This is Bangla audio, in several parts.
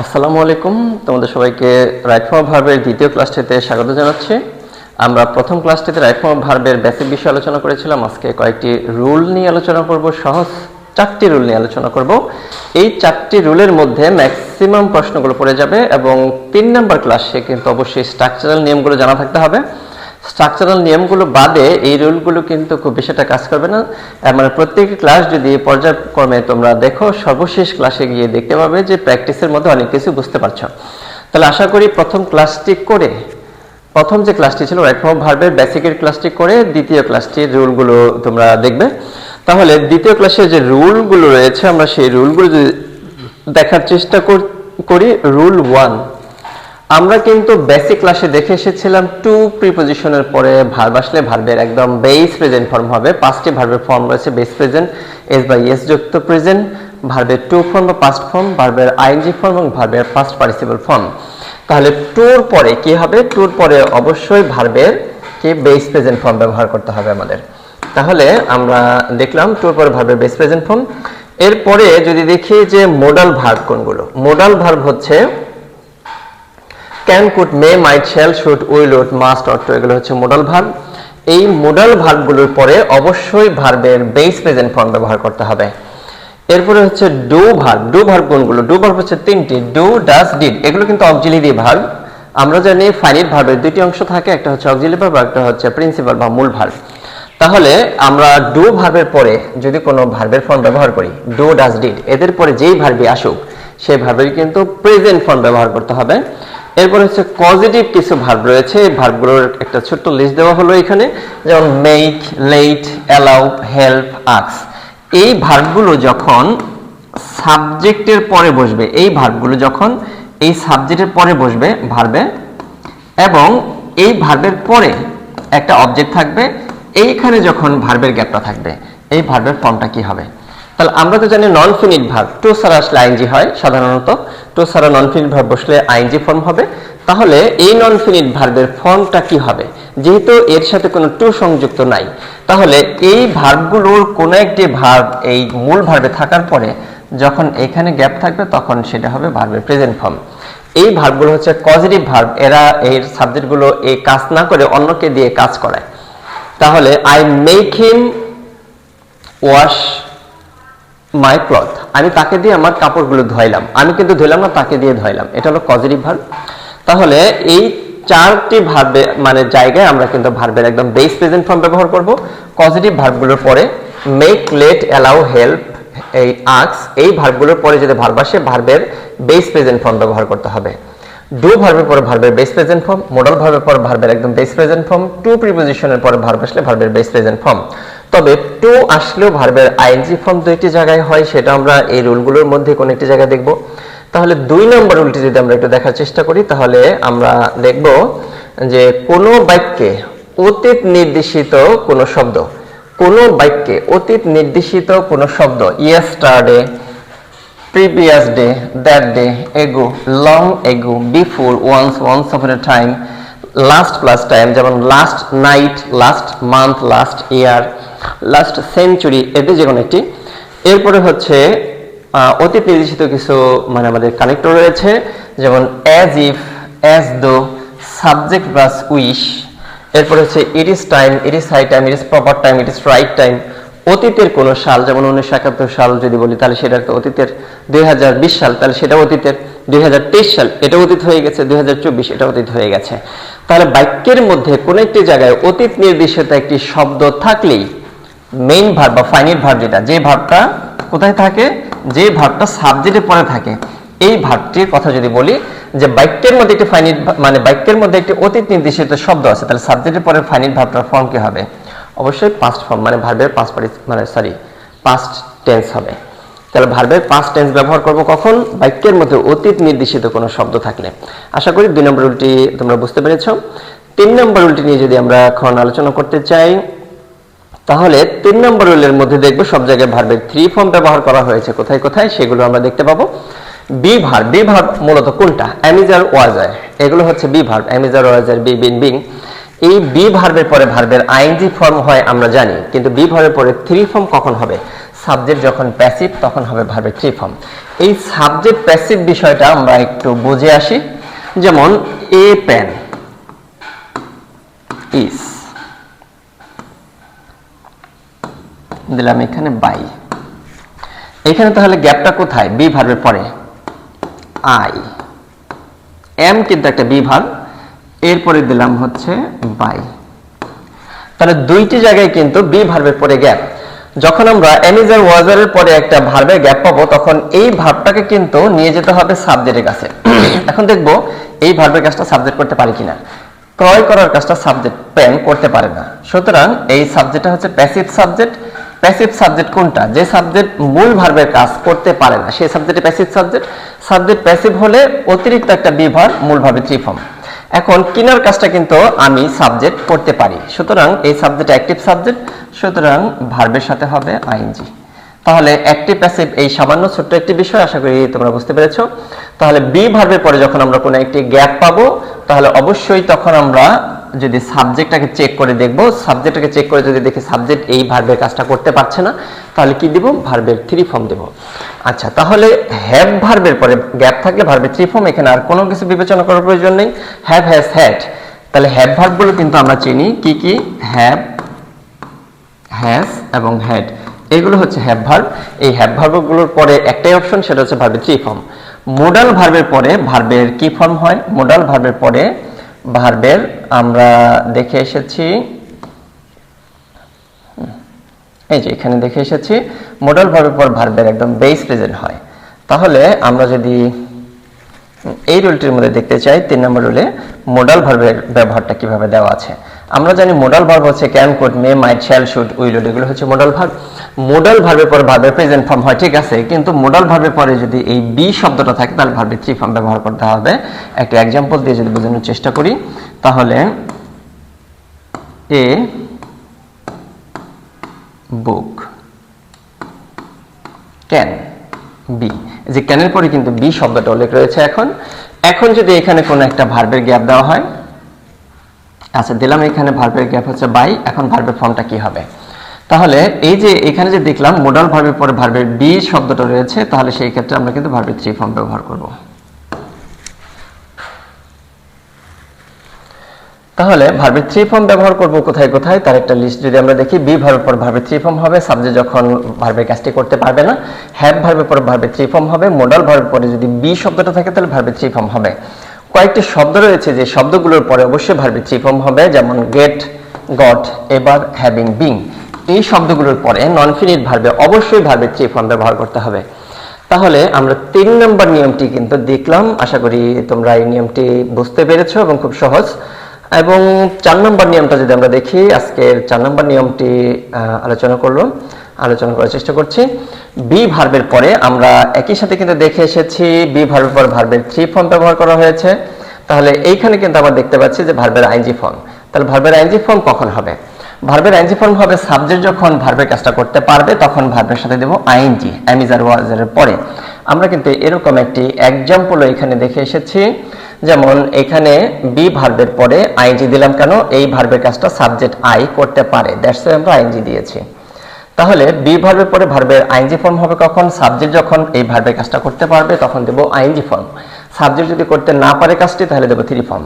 আসসালামু আলাইকুম। তোমাদের সবাইকে রাইট ভার্বের দ্বিতীয় ক্লাসটিতে স্বাগত জানাচ্ছি। আমরা প্রথম ক্লাসটিতে রাইট ভার্বের বেসিক বিষয়ে আলোচনা করেছিলাম। আজকে কয়েকটি রুল নিয়ে আলোচনা করব, সহজ চারটি রুল নিয়ে আলোচনা করব। এই চারটি রুলের মধ্যে ম্যাক্সিমাম প্রশ্নগুলো পড়ে যাবে এবং তিন নম্বর ক্লাসে কিন্তু অবশ্যই স্ট্রাকচারাল নিয়মগুলো জানা থাকতে হবে। স্ট্রাকচারাল নিয়মগুলো বাদে এই রুলগুলো কিন্তু খুব বেশি একটা কাজ করবে না। মানে প্রত্যেকটি ক্লাস যদি পর্যায়ক্রমে তোমরা দেখো, সর্বশেষ ক্লাসে গিয়ে দেখতে পাবে যে প্র্যাকটিসের মধ্যে অনেক কিছু বুঝতে পারছ। তাহলে আশা করি প্রথম ক্লাসটি করে, প্রথম যে ক্লাসটি ছিল রাইট ফর্ম ভার্বের বেসিকের ক্লাসটি করে দ্বিতীয় ক্লাসটির রুলগুলো তোমরা দেখবে। তাহলে দ্বিতীয় ক্লাসে যে রুলগুলো রয়েছে, আমরা সেই রুলগুলো যদি দেখার চেষ্টা করি রুল ওয়ান আমরা কিন্তু বেসিক ক্লাসে দেখে এসেছিলাম টু প্রিপোজিশনের পরে ভার্ব আসলে ভার্বের একদম বেস প্রেজেন্ট ফর্ম হবে। পাঁচটি ভার্বের ফর্ম রয়েছে base present S by S যুক্ত প্রেজেন্ট ভার্বের টু ফর্ম বা পাস্ট ফর্ম ভার্বের আইএনজি ফর্ম এবং ভার্বের ফার্স্ট পার্টিসিপল ফর্ম তাহলে টুর পরে কি হবে? টুর পরে অবশ্যই ভার্বের কি বেস প্রেজেন্ট ফর্ম ব্যবহার করতে হবে আমাদের। তাহলে আমরা দেখলাম টুর পরে ভার্বের বেস প্রেজেন্ট ফর্ম এরপরে যদি দেখি যে মোডাল ভার্ব কোনগুলো? মোডাল ভার্ব হচ্ছে can could may might shall should will would must ought এগুলো হচ্ছে মোডাল ভার্ব এই মোডাল ভার্বগুলোর পরে অবশ্যই ভার্বের বেস প্রেজেন্ট ফর্ম ব্যবহার করতে হবে। এরপরে হচ্ছে ডু ভার্ব ডু ভার্ব কোনগুলো? ডু ভার্ব হচ্ছে তিনটি। ডু ডাস ডিড এগুলো কিন্তু অক্সিলিয়ারি ভার্ব আমরা জানি ফাইনিট ভার্বের দুটি অংশ থাকে, একটা হচ্ছে অক্সিলিয়ারি ভার্ব একটা হচ্ছে প্রিন্সিপাল বা মূল ভার্ব তাহলে আমরা ডু ভার্বের পরে যদি কোনো ভার্বের ফর্ম ব্যবহার করি ডু ডাস ডিড এদের পরে যেই ভার্বই আসুক, সেই ভার্বের কিন্তু প্রেজেন্ট ফর্ম ব্যবহার করতে হবে। এরপর হচ্ছে পজিটিভ কিছু ভার্ব রয়েছে। এই ভার্বগুলোর একটা ছোট্ট লিস্ট দেওয়া হলো এখানে। যেমন মেক লেট অ্যালাউ হেল্প আক্স এই ভার্বগুলো যখন সাবজেক্টের পরে বসবে, এই ভার্বগুলো যখন এই সাবজেক্টের পরে বসবে ভার্বে এবং এই ভার্বের পরে একটা অবজেক্ট থাকবে, এইখানে যখন ভার্বের গ্যাপটা থাকবে, এই ভার্বের ফর্মটা কি হবে? তাহলে আমরা তো জানি নন ফিনিট ভার্ব টু সারা আসলে আইনজি হয় সাধারণত। টু সারা নন ফিনিট ভার্ব বসলে আইনজি ফর্ম হবে। তাহলে এই নন ফিনিট ভার্বের ফর্মটা কি হবে? যেহেতু এর সাথে কোনো টু সংযুক্ত নাই। তাহলে এই ভার্বগুলোর কোনো একটি ভার্ব এই মূল ভার্বে থাকার পরে যখন এখানে গ্যাপ থাকবে তখন সেটা হবে ভার্বের প্রেজেন্ট ফর্ম এই ভার্বগুলো হচ্ছে পজিটিভ ভার্ব এরা এর সাবজেক্টগুলো এই কাজ না করে অন্যকে দিয়ে কাজ করায়। তাহলে I make him wash my cloth আমি তাকে দিয়ে আমার কাপড়গুলো ধোয়াইলাম। আমি কিন্তু ধুইলাম না, তাকে দিয়ে ধোয়াইলাম। এটা হলো পজিটিভ ভার্ব তাহলে এই চারটি ভার্বে মানে জায়গায় আমরা কিন্তু ভার্বের একদম বেস প্রেজেন্ট ফর্ম ব্যবহার করব। পজিটিভ ভার্বগুলোর পরে মেক লেট অ্যালাউ হেল্প এই আক্স এই ভার্বগুলোর পরে যদি ভার্ব আসে ভার্বের বেস প্রেজেন্ট ফর্ম ব্যবহার করতে হবে। ডু ভার্বের পরে ভার্বের বেস প্রেজেন্ট ফর্ম মোডাল ভার্বের পরে ভার্বের একদম বেস প্রেজেন্ট ফর্ম টু প্রিপোজিশনের পরে ভার্ব আসলে ভার্বের বেস প্রেজেন্ট ফর্ম তবে টু আসলেও ভার্বের আইএনজি ফর্ম দুইটি জায়গায় হয় সেটা আমরা এই রুলগুলোর মধ্যে কোন একটি জায়গায় দেখব। তাহলে দুই নম্বর রুলটি যদি আমরা একটু দেখার চেষ্টা করি তাহলে আমরা দেখব যে কোনো বাক্যে অতীত নির্দেশিত কোনো শব্দ কোনো বাক্যে অতীত নির্দেশিত কোনো শব্দ yesterday previous day, that day, ago, long ago, before, once, once upon a time, last plus time যেমন last night, last month, last year, last century এদের যে কোনো একটি। এরপরে হচ্ছে অতীত নির্দেশিত কিছু মানে আমাদের কানেক্টর রয়েছে যেমন as if as though subject plus wish এরপর হচ্ছে it is time it is high time it is proper time it is right time অতীতের কোন সাল যেমন উনিশশো একাত্তর সাল যদি বলি তাহলে সেটা একটা অতীতের। দুই হাজার বিশ সাল তাহলে সেটা অতীতের। দুই হাজার তেইশ সাল এটা অতীত হয়ে গেছে। দুই হাজার চব্বিশ এটা অতীত হয়ে গেছে। তাহলে বাক্যের মধ্যে কোন একটি জায়গায় অতীত নির্দিষ্ট একটি শব্দ থাকলেই মেইন ভার্ব বা ফাইনাল ভার্ব যেটা, যে ভার্বটা কোথায় থাকে? যে ভার্বটা সাবজেক্টের পরে থাকে। এই ভার্বটির কথা যদি বলি, যে বাক্যের মধ্যে একটি ফাইনিট মানে বাক্যের মধ্যে একটি অতীত নির্দেশিত শব্দ আছে, তাহলে সাবজেক্টের পরে ফাইনিট ভার্বটার ফর্ম কি হবে? অবশ্যই পাস্ট ফর্ম মানে ভার্বের পাস্ট মানে সরি পাস্ট টেন্স হবে। তাহলে ভার্বের পাস্ট টেন্স ব্যবহার করব কখন? বাক্যের মধ্যে অতীত নির্দেশিত কোনো শব্দ থাকলে। আশা করি দুই নম্বর উল্টি তোমরা বুঝতে পেরেছ। তিন নম্বর উল্টি নিয়ে যদি আমরা এখন আলোচনা করতে চাই, তাহলে তিন নম্বর রুলের মধ্যে দেখব সব জায়গায় ভার্বের থ্রি ফর্ম ব্যবহার করা হয়েছে। কোথায় কোথায়? সেগুলো আমরা দেখতে পাবো। বি ভার্ব বি ভার্ব মূলত কোনটা? Am is are was were এগুলো হচ্ছে be verb am is are was were be been being এই বি ভার্বের পরে ভার্বের আইএনজি ফর্ম হয়, আমরা জানি। কিন্তু বি ভার্বের পরে থ্রি ফর্ম কখন হবে? সাবজেক্ট যখন প্যাসিভ তখন হবে ভার্বের থ্রি ফর্ম এই সাবজেক্ট প্যাসিভ বিষয়টা আমরা একটু বুঝে আসি। যেমন এ পেন ইস দিলাম এখানে বাই এখানে তাহলে গ্যাপটা কোথায়? বি ভার্বের পরে। আই এম কিন্তু একটা বি ভার্ব এরপরে দিলাম হচ্ছে বাই তাহলে দুইটি জায়গায় কিন্তু বি ভার্বের পরে গ্যাপ যখন আমরা এমিজার ওয়াজারের পরে একটা ভার্বের গ্যাপ পাবো, তখন এই ভার্বটাকে কিন্তু নিয়ে যেতে হবে সাবজেক্টের কাছে। এখন দেখব এই ভার্বের কাজটা সাবজেক্ট করতে পারি কিনা। ক্রয় করার কাজটা সাবজেক্ট পেন করতে পারে না। সুতরাং এই সাবজেক্টটা হচ্ছে প্যাসিভ সাবজেক্ট প্যাসিভ সাবজেক্ট কোনটা? যে সাবজেক্ট মূল ভার্বের কাজ করতে পারে না সেই সাবজেক্টে প্যাসিভ সাবজেক্ট সাবজেক্ট প্যাসিভ হলে অতিরিক্ত একটা বিভার মূল ভাবে থ্রি ফর্ম এখন কিনার কাজটা কিন্তু আমি সাবজেক্ট করতে পারি। সুতরাং এই সাবজেক্ট অ্যাক্টিভ সাবজেক্ট সুতরাং ভার্বের সাথে হবে আইএনজি তাহলে অ্যাক্টিভ প্যাসিভ এই সামান্য ছোট্ট একটি বিষয়, আশা করি তোমরা বুঝতে পেরেছ। তাহলে বি ভার্বের পরে যখন আমরা কোনো একটি গ্যাপ পাবো, তাহলে অবশ্যই তখন আমরা যদি সাবজেক্টটাকে চেক করে দেখব সাবজেক্টটাকে চেক করে যদি দেখি সাবজেক্ট এই ভার্বের কাজটা করতে পারছে না, তাহলে কি দিব? ভার্বের থ্রি ফর্ম দেব। আচ্ছা তাহলে হ্যাভ ভার্বের পরে গ্যাপ থাকলে ভার্বের থ্রি ফর্ম এখানে আর কোনো কিছু বিবেচনা করার প্রয়োজন নেই। হ্যাভ হ্যাজ হ্যাড তাহলে হ্যাভ ভার্বগুলো কিন্তু আমরা চিনি। কি কি? হ্যাভ হ্যাজ এবং হ্যাড এগুলো হচ্ছে হ্যাভ ভার্ব এই হ্যাভ ভার্বগুলোর পরে একটাই অপশন সেটা হচ্ছে ভার্বের থ্রি ফর্ম মোডাল ভার্বের পরে ভার্বের কি ফর্ম হয়? মোডাল ভার্বের পরে ভার্বের আমরা দেখে এসেছি, এই যে এখানে দেখে এসেছি মডেল ভার্বের পর ভার্বের একদম বেস প্রেজেন্ট হয়। তাহলে আমরা যদি এই রুলটির মধ্যে দেখতে চাই, তিন নম্বর রুলে মোডাল ভার্বের ব্যবহারটা কীভাবে দেওয়া আছে। আমরা জানি মোডাল ভার্ব হচ্ছে can could may might shall should will এগুলো হচ্ছে মোডাল ভার্ব মোডাল ভার্বের পর ভার্বের প্রেজেন্ট ফর্ম হয়, ঠিক আছে? কিন্তু মোডাল ভার্বের পরে যদি এই বি শব্দটা থাকে, তাহলে ভার্বের থ্রি ফর্ম ব্যবহার করতে হবে। একটা এক্সাম্পল দিয়ে যদি বোঝানোর চেষ্টা করি, তাহলে এ বুক ক্যান বি যে ক্যানের পরে কিন্তু বি শব্দটা উল্লেখ রয়েছে এখন। এখন যদি এখানে কোনো একটা ভার্বের গ্যাপ দেওয়া হয় আচ্ছা দিলাম এখানে ভার্বের গ্যাপ হচ্ছে বাই এখন ভার্বের ফর্মটা কি হবে? তাহলে এই যে এখানে যে দেখলাম মোডাল ভার্বের পরে ভার্বের বি শব্দটা রয়েছে, তাহলে সেই ক্ষেত্রে আমরা কিন্তু ভার্বের থ্রি ফর্ম ব্যবহার করব। তাহলে ভার্বের থ্রি ফর্ম ব্যবহার করব কোথায় কোথায়? তার একটা লিস্ট যদি আমরা দেখি বি ভার্বের পর ভার্বের থ্রি ফর্ম হবে সাবজেক্ট যখন ভার্বের কাজটি করতে পারবে না হ্যাভ ভার্বের পর ভার্বের থ্রি ফর্ম হবে মোডাল ভার্বের পরে যদি বি শব্দটা থাকে, তাহলে ভার্বের থ্রি ফর্ম হবে। কয়েকটি শব্দ রয়েছে যে শব্দগুলোর পরে অবশ্যই ভার্বের থ্রি ফর্ম হবে, যেমন গেট গট এবার হ্যাভিং বিং এই শব্দগুলোর পরে নন ফিনিট ভার্বে অবশ্যই ভার্বের থ্রি ফর্ম ব্যবহার করতে হবে। তাহলে আমরা তিন নম্বর নিয়মটি কিন্তু দেখলাম। আশা করি তোমরা এই নিয়মটি বুঝতে পেরেছ এবং খুব সহজ। এবং চার নম্বর নিয়মটা যদি আমরা দেখি, আজকের চার নম্বর নিয়মটি আলোচনা করল আলোচনা করার চেষ্টা করছি। বি ভার্বের পরে আমরা একই সাথে কিন্তু দেখে এসেছি বি ভার্বের পর ভার্বের থ্রি ফর্ম ব্যবহার করা হয়েছে। তাহলে এইখানে কিন্তু আমরা দেখতে পাচ্ছি যে ভার্বের আইনজি ফর্ম তাহলে ভার্বের আইনজি ফর্ম কখন হবে? ভার্বের আইনজি ফর্ম হবে সাবজেক্ট যখন ভার্বের কাজটা করতে পারবে, তখন ভার্বের সাথে দেবো আইনজি অ্যামিজার ওয়াজারের পরে। আমরা কিন্তু এরকম একটি এক্সাম্পল এখানে দেখে এসেছি। যেমন এখানে বি ভার্বের পরে আইনজি দিলাম কেন? এই ভার্বের কাজটা সাবজেক্ট আই করতে পারে। দ্যাটস আমরা আইনজি দিয়েছি। তাহলে বি ভার্বের পরে ভার্বের আইনজি ফর্ম হবে কখন? সাবজেক্ট যখন এই ভার্বের কাজটা করতে পারবে, তখন দেবো আইনজি ফর্ম সাবজেক্ট যদি করতে না পারে কাজটি, তাহলে দেবো থ্রি ফর্ম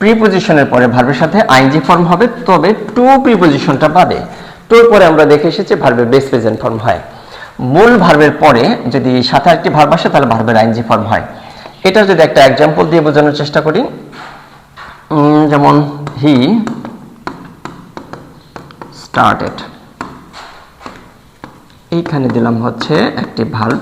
প্রিপোজিশনের পরে ভার্বের সাথে আইনজি ফর্ম হবে, তবে টু প্রিপোজিশনটা পাবে টুর পরে আমরা দেখে এসেছি ভার্বের বেস প্রেজেন্ট ফর্ম হয়। মূল ভার্বের পরে যদি সাথে আরেকটি ভার্ব আসে, তাহলে ভার্বের আইনজি ফর্ম হয়। এটা যদি একটা এক্সাম্পল দিয়ে বোঝানোর চেষ্টা করি। যেমন হি স্টার্টেড এইখানে দিলাম হচ্ছে একটি ভার্ব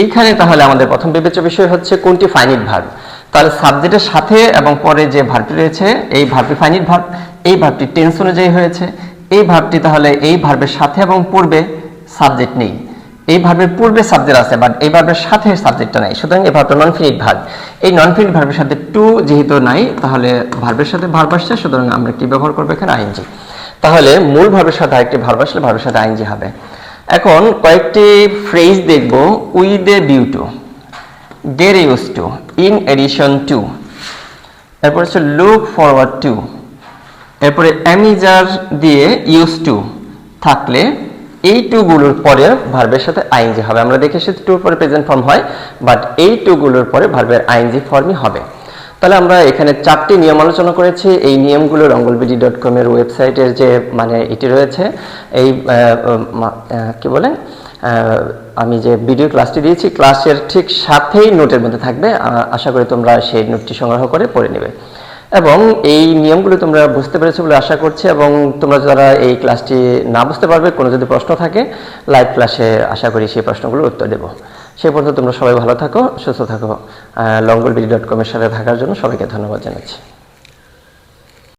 এইখানে তাহলে আমাদের প্রথম বিবেচ্য বিষয় হচ্ছে কোনটি ফাইনিট ভার্ব তাহলে সাবজেক্টের সাথে এবং পরে যে ভার্বটি রয়েছে, এই ভার্বটি ফাইনিট ভার্ব এই ভার্বটি টেন্স অনুযায়ী হয়েছে। এই ভার্বটি তাহলে এই ভার্বের সাথে এবং পূর্বে সাবজেক্ট নেই। এই ভার্বের পূর্বে সাবজেক্ট আছে বাট এই ভার্বের সাথে সাবজেক্টটা নাই। সুতরাং এই ভার্বটা নন ফিনিট ভার্ব এই নন ফিনিট ভার্বের সাথে টু যেহেতু নাই, তাহলে ভার্বের সাথে ভার্ব আসছে, সুতরাং আমরা কি ব্যবহার করব এখানে আইনজি তাহলে মূল ভার্বের সাথে আরেকটি ভার্ব আসলে ভার্বের সাথে আইনজি হবে। এখন কয়েকটি ফ্রেজ দেখব with a view to get use to in addition to এরপর হচ্ছে লুক ফরওয়ার্ড টু এরপরে অ্যামিজার দিয়ে ইউজ টু থাকলে এই টুগুলোর পরে ভার্বের সাথে আইএনজি হবে। আমরা দেখে এসেছি টুর পরে প্রেজেন্ট ফর্ম হয় বাট এই টুগুলোর পরে ভার্বের আইএনজি ফর্মই হবে। তাহলে আমরা এখানে চারটি নিয়ম আলোচনা করেছি। এই নিয়মগুলো রঙ্গলবিডি ডট কমের ওয়েবসাইটের যে মানে এটি রয়েছে, এই কি বলে? আমি যে ভিডিও ক্লাসটি দিয়েছি ক্লাসের ঠিক সাথেই নোটের মধ্যে থাকবে। আশা করি তোমরা সেই নোটটি সংগ্রহ করে পড়ে নেবে। এবং এই নিয়মগুলো তোমরা বুঝতে পেরেছ বলে আশা করছি এবং তোমরা যারা এই ক্লাসটি না বুঝতে পারবে, কোনো যদি প্রশ্ন থাকে লাইভ ক্লাসে আশা করি সেই প্রশ্নগুলোর উত্তর দেবো। সেই পর্যন্ত তোমরা সবাই ভালো থাকো, সুস্থ থাকো লঙ্গল ডট কমের সাথে থাকার জন্য সবাইকে ধন্যবাদ জানাচ্ছি।